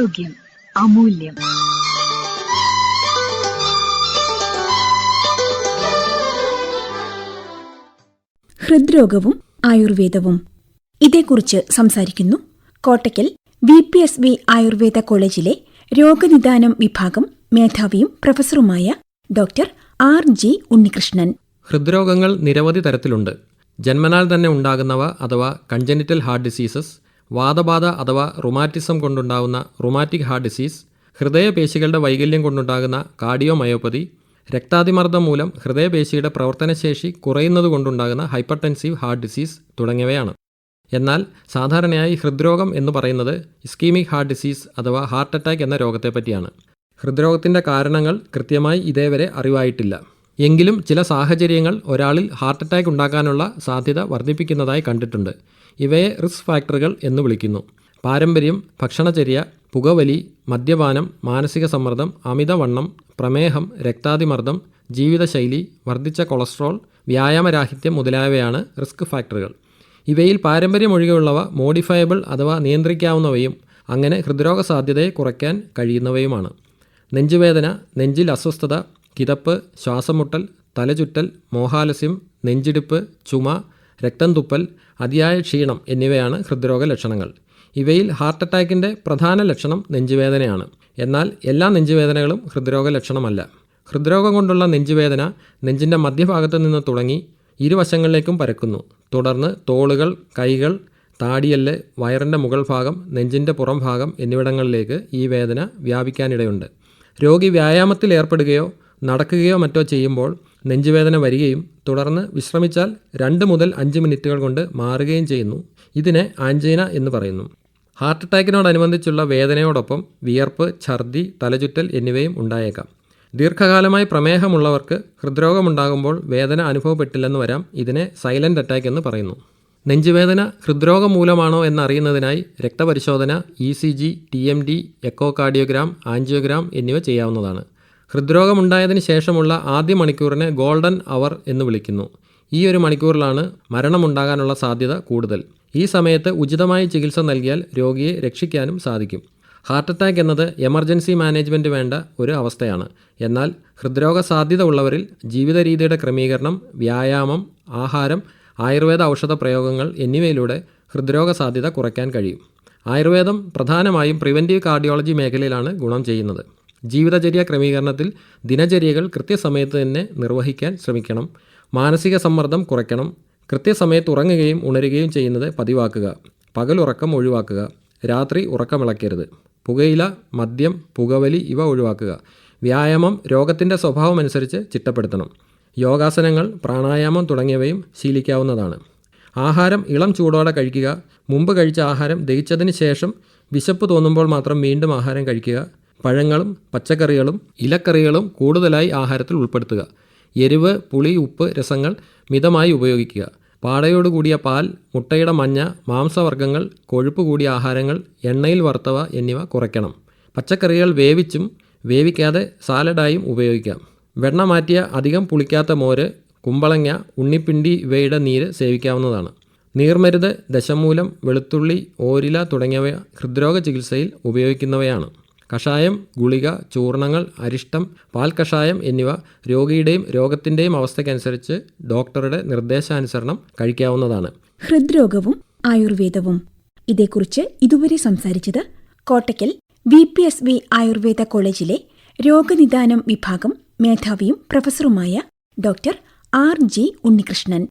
ആരോഗ്യം അമൂല്യം. ഹൃദ്രോഗവും ആയുർവേദവും. ഇതേക്കുറിച്ച് സംസാരിക്കുന്നു Kottakkal V P S V Ayurveda കോളേജിലെ രോഗനിദാനം വിഭാഗം മേധാവിയും പ്രൊഫസറുമായ ഡോക്ടർ ആർ ജി ഉണ്ണികൃഷ്ണൻ. ഹൃദ്രോഗങ്ങൾ നിരവധി തരത്തിലുണ്ട്. ജന്മനാൽ തന്നെ ഉണ്ടാകുന്നവ അഥവാ കൺജനിറ്റൽ ഹാർട്ട് ഡിസീസസ് വാതബാധ അഥവാ റുമാറ്റിസം കൊണ്ടുണ്ടാകുന്ന റുമാറ്റിക് ഹാർട്ട് ഡിസീസ് ഹൃദയപേശികളുടെ വൈകല്യം കൊണ്ടുണ്ടാകുന്ന കാർഡിയോമയോപ്പതി രക്താതിമർദ്ദം മൂലം ഹൃദയപേശിയുടെ പ്രവർത്തനശേഷി കുറയുന്നത് കൊണ്ടുണ്ടാകുന്ന ഹൈപ്പർടെൻസീവ് ഹാർട്ട് ഡിസീസ് തുടങ്ങിയവയാണ്. എന്നാൽ സാധാരണയായി ഹൃദ്രോഗം എന്ന് പറയുന്നത് ഇസ്കീമിക് ഹാർട്ട് ഡിസീസ് അഥവാ ഹാർട്ട് അറ്റാക്ക് എന്ന രോഗത്തെപ്പറ്റിയാണ് ഹൃദ്രോഗത്തിന്റെ കാരണങ്ങൾ കൃത്യമായി ഇതേവരെ അറിവായിട്ടില്ല. എങ്കിലും ചില സാഹചര്യങ്ങൾ ഒരാളിൽ ഹാർട്ട് അറ്റാക്ക് ഉണ്ടാക്കാനുള്ള സാധ്യത വർദ്ധിപ്പിക്കുന്നതായി കണ്ടിട്ടുണ്ട്. ഇവയെ റിസ്ക് ഫാക്ടറുകൾ എന്ന് വിളിക്കുന്നു. പാരമ്പര്യം ഭക്ഷണചര്യ പുകവലി മദ്യപാനം മാനസിക സമ്മർദ്ദം അമിതവണ്ണം പ്രമേഹം രക്താതിമർദ്ദം ജീവിതശൈലി വർദ്ധിച്ച കൊളസ്ട്രോൾ വ്യായാമരാഹിത്യം മുതലായവയാണ് റിസ്ക് ഫാക്ടറുകൾ. ഇവയിൽ പാരമ്പര്യമൊഴികെയുള്ളവ മോഡിഫയബിൾ അഥവാ നിയന്ത്രിക്കാവുന്നവയും അങ്ങനെ ഹൃദ്രോഗ സാധ്യതയെ കുറയ്ക്കാൻ കഴിയുന്നവയുമാണ്. നെഞ്ചുവേദന നെഞ്ചിൽ അസ്വസ്ഥത കിതപ്പ് ശ്വാസമുട്ടൽ തലചുറ്റൽ മോഹാലസ്യം നെഞ്ചിടിപ്പ് ചുമ രക്തം തുപ്പൽ അതിയായ ക്ഷീണം എന്നിവയാണ് ഹൃദ്രോഗ ലക്ഷണങ്ങൾ. ഇവയിൽ ഹാർട്ട് അറ്റാക്കിന്റെ പ്രധാന ലക്ഷണം നെഞ്ചുവേദനയാണ്. എന്നാൽ എല്ലാ നെഞ്ചുവേദനകളും ഹൃദ്രോഗ ലക്ഷണമല്ല. ഹൃദ്രോഗം കൊണ്ടുള്ള നെഞ്ചുവേദന നെഞ്ചിന്റെ മധ്യഭാഗത്ത് നിന്ന് തുടങ്ങി ഇരുവശങ്ങളിലേക്കും പരക്കുന്നു. തുടർന്ന് തോളുകൾ കൈകൾ താടിയല്ല് വയറിന്റെ മുകൾ ഭാഗം നെഞ്ചിന്റെ പുറം ഭാഗം എന്നിവിടങ്ങളിലേക്ക് ഈ വേദന വ്യാപിക്കാനിടയുണ്ട്. രോഗി വ്യായാമത്തിൽ ഏർപ്പെടുകയോ നടക്കുകയോ മറ്റോ ചെയ്യുമ്പോൾ നെഞ്ചുവേദന വരികയും തുടർന്ന് വിശ്രമിച്ചാൽ രണ്ട് മുതൽ അഞ്ച് മിനിറ്റുകൾ കൊണ്ട് മാറുകയും ചെയ്യുന്നു. ഇതിനെ ആഞ്ചൈന എന്ന് പറയുന്നു. ഹാർട്ട് അറ്റാക്കിനോടനുബന്ധിച്ചുള്ള വേദനയോടൊപ്പം വിയർപ്പ് ഛർദി തലചുറ്റൽ എന്നിവയും ഉണ്ടായേക്കാം. ദീർഘകാലമായി പ്രമേഹമുള്ളവർക്ക് ഹൃദ്രോഗമുണ്ടാകുമ്പോൾ വേദന അനുഭവപ്പെട്ടില്ലെന്ന് വരാം. ഇതിനെ സൈലന്റ് അറ്റാക്ക് എന്ന് പറയുന്നു. നെഞ്ചുവേദന ഹൃദ്രോഗം മൂലമാണോ എന്നറിയുന്നതിനായി രക്തപരിശോധന E C G T M D echocardiogram angiogram എന്നിവ ചെയ്യാവുന്നതാണ്. ഹൃദ്രോഗമുണ്ടായതിനു ശേഷമുള്ള ആദ്യ മണിക്കൂറിനെ ഗോൾഡൻ അവർ എന്ന് വിളിക്കുന്നു. ഈ ഒരു മണിക്കൂറിലാണ് മരണമുണ്ടാകാനുള്ള സാധ്യത കൂടുതൽ. ഈ സമയത്ത് ഉചിതമായ ചികിത്സ നൽകിയാൽ രോഗിയെ രക്ഷിക്കാനും സാധിക്കും. ഹാർട്ട് അറ്റാക്ക് എന്നത് എമർജൻസി മാനേജ്മെന്റ് വേണ്ട ഒരു അവസ്ഥയാണ്. എന്നാൽ ഹൃദ്രോഗ സാധ്യത ഉള്ളവരിൽ ജീവിത രീതിയുടെ ക്രമീകരണം വ്യായാമം ആഹാരം ആയുർവേദ ഔഷധ പ്രയോഗങ്ങൾ എന്നിവയിലൂടെ ഹൃദ്രോഗ സാധ്യത കുറയ്ക്കാൻ കഴിയും. ആയുർവേദം പ്രധാനമായും പ്രിവന്റീവ് കാർഡിയോളജി മേഖലയിലാണ് ഗുണം ചെയ്യുന്നത്. ജീവിതചര്യ ക്രമീകരണത്തിൽ ദിനചര്യകൾ കൃത്യസമയത്ത് തന്നെ നിർവഹിക്കാൻ ശ്രമിക്കണം. മാനസിക സമ്മർദ്ദം കുറയ്ക്കണം. കൃത്യസമയത്ത് ഉറങ്ങുകയും ഉണരുകയും ചെയ്യുന്നത് പതിവാക്കുക. പകലുറക്കം ഒഴിവാക്കുക. രാത്രി ഉറക്കമിളക്കരുത്. പുകയില മദ്യം പുകവലി ഇവ ഒഴിവാക്കുക. വ്യായാമം രോഗത്തിന്റെ സ്വഭാവമനുസരിച്ച് ചിട്ടപ്പെടുത്തണം. യോഗാസനങ്ങൾ പ്രാണായാമം തുടങ്ങിയവയും ശീലിക്കാവുന്നതാണ്. ആഹാരം ഇളം ചൂടോടെ കഴിക്കുക. മുമ്പ് കഴിച്ച ആഹാരം ദഹിച്ചതിന് ശേഷം വിശപ്പ് തോന്നുമ്പോൾ മാത്രം വീണ്ടും ആഹാരം കഴിക്കുക. പഴങ്ങളും പച്ചക്കറികളും ഇലക്കറികളും കൂടുതലായി ആഹാരത്തിൽ ഉൾപ്പെടുത്തുക. എരിവ് പുളി ഉപ്പ് രസങ്ങൾ മിതമായി ഉപയോഗിക്കുക. പാടയോടുകൂടിയ പാൽ മുട്ടയുടെ മഞ്ഞ മാംസവർഗങ്ങൾ കൊഴുപ്പ് കൂടിയ ആഹാരങ്ങൾ എണ്ണയിൽ വറുത്തവ എന്നിവ കുറയ്ക്കണം. പച്ചക്കറികൾ വേവിച്ചും വേവിക്കാതെ സാലഡായും ഉപയോഗിക്കാം. വെണ്ണ മാറ്റിയ അധികം പുളിക്കാത്ത മോര് കുമ്പളങ്ങ ഉണ്ണിപ്പിണ്ടി ഇവയുടെ നീര് സേവിക്കാവുന്നതാണ്. നീർമരുത് ദശമൂലം വെളുത്തുള്ളി ഓരില തുടങ്ങിയവ ഹൃദ്രോഗ ചികിത്സയിൽ ഉപയോഗിക്കുന്നവയാണ്. കഷായം ഗുളിക ചൂർണങ്ങൾ അരിഷ്ടം പാൽ കഷായം എന്നിവ രോഗിയുടെയും രോഗത്തിന്റെയും അവസ്ഥയ്ക്കനുസരിച്ച് ഡോക്ടറുടെ നിർദ്ദേശാനുസരണം കഴിക്കാവുന്നതാണ്. ഹൃദ്രോഗവും ആയുർവേദവും. ഇതേക്കുറിച്ച് ഇതുവരെ സംസാരിച്ചത് Kottakkal V P S V Ayurveda കോളേജിലെ രോഗനിദാനം വിഭാഗം മേധാവിയും പ്രൊഫസറുമായ ഡോക്ടർ ആർ ജി ഉണ്ണികൃഷ്ണൻ.